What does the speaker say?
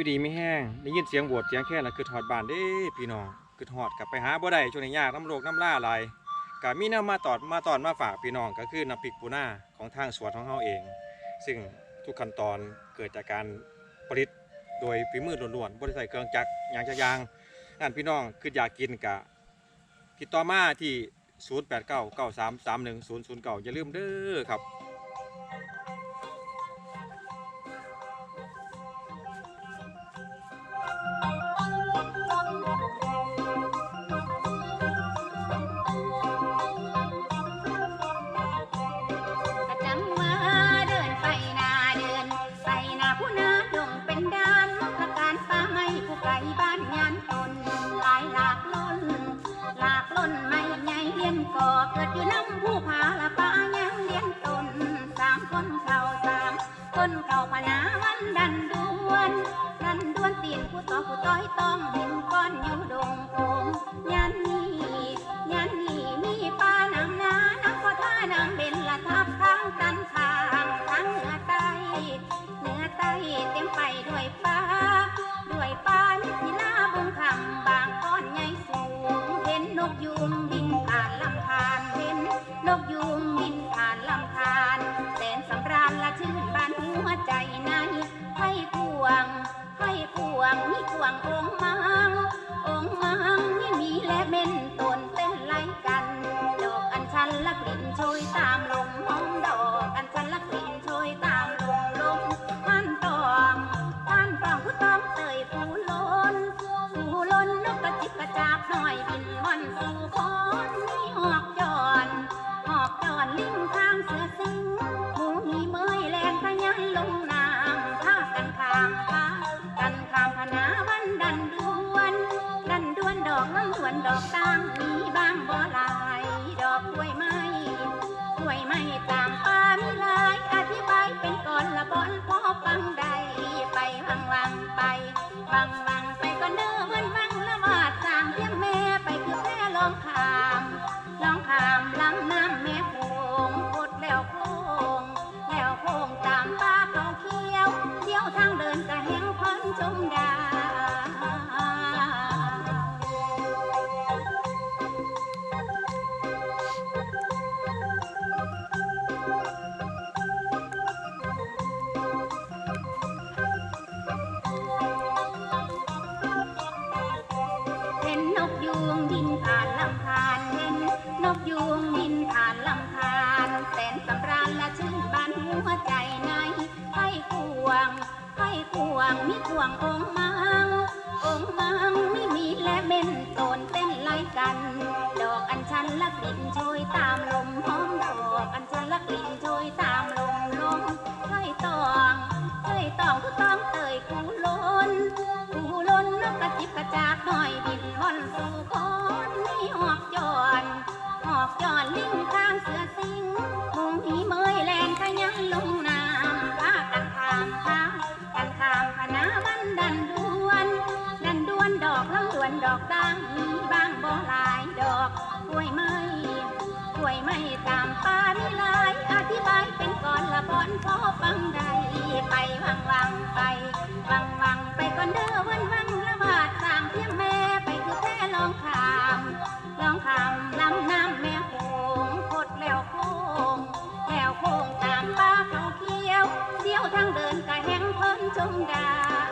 อยู่ดีไม่แห้งได้ยินเสียงโหวดเสียงแค่ล้วคือถอดบานเด้พี่น้องคือถอดกลับไปหาบ่ได้ช่วงนี้ยากน้ำโรคน้ำล่าอะไรก็มีแนวมาตอดมาตอนมาฝากพี่น้องก็คือน้ำพริกปูนาของทางสวนของเฮาเอง ซึ่งทุกขั้นตอนเกิดจากการผลิตโดยฝีมือล้วนๆบ่ได้ใสเครื่องจักรยางจักรยางนั่นพี่น้องคืออยากกินกะติดต่อมาที่ 0899333009อย่าลืมเด้อครับ อเกิดอยู่น้ำผู้ผาละป่ายังเลี้ยงตนสามคนเข่าสามคนเข่าพนาวันดันดวนดันดวนตีนผู้ต่อผู้ต้อยต้อง นกยุงบินผ่านลำธารแสนสำราญละชื่นบานหัวใจในให้พวง ให้พวงมีพวงองค์มังองค์มังนี่มีและเม่นตนเต้นไล่กัน ดอกอัญชันละกลิ่นโชยตา อนลิงข้างเสือสิงหมูมีเมยแลงพะยันลงน้ำพากันข้ามพากันข้ามพนาวันดันดวน ดันดวนดอกน้ำดวนดอกตั้งมีบ้างบ่หลาย ดอกกล้วยไม้กล้วยไม้ ยูงบินผ่านลำธารเห็นนกยูงบินผ่านลำธารแสนสำราญละชื่นบานหัวใจในให้ควงให้ควงมีควงองมังองมังไม่มีและเม่นโตนเต้นไล่กัน ดอกอัญชันละกลิ่นโชยตามลมหอมดอกอัญชันละกลิ่นโช ลิงข้างเสือสิงหงหีเมยแลนขยันลงน้ำพากันขามพากันขามพนาวันดันดวน ดันดวนดอกลำดวนดอกตังมีบางบ่หลายดอกกล้วยไม้กล้วยไม้ตามป่ามีหลายอธิบายเป็นก่อนละบอนพอฟังได้ไปวังวังไปวังวังไปก่อนเด้อ ที่ยวทางเดินกะแหงเพิ่นชมดาว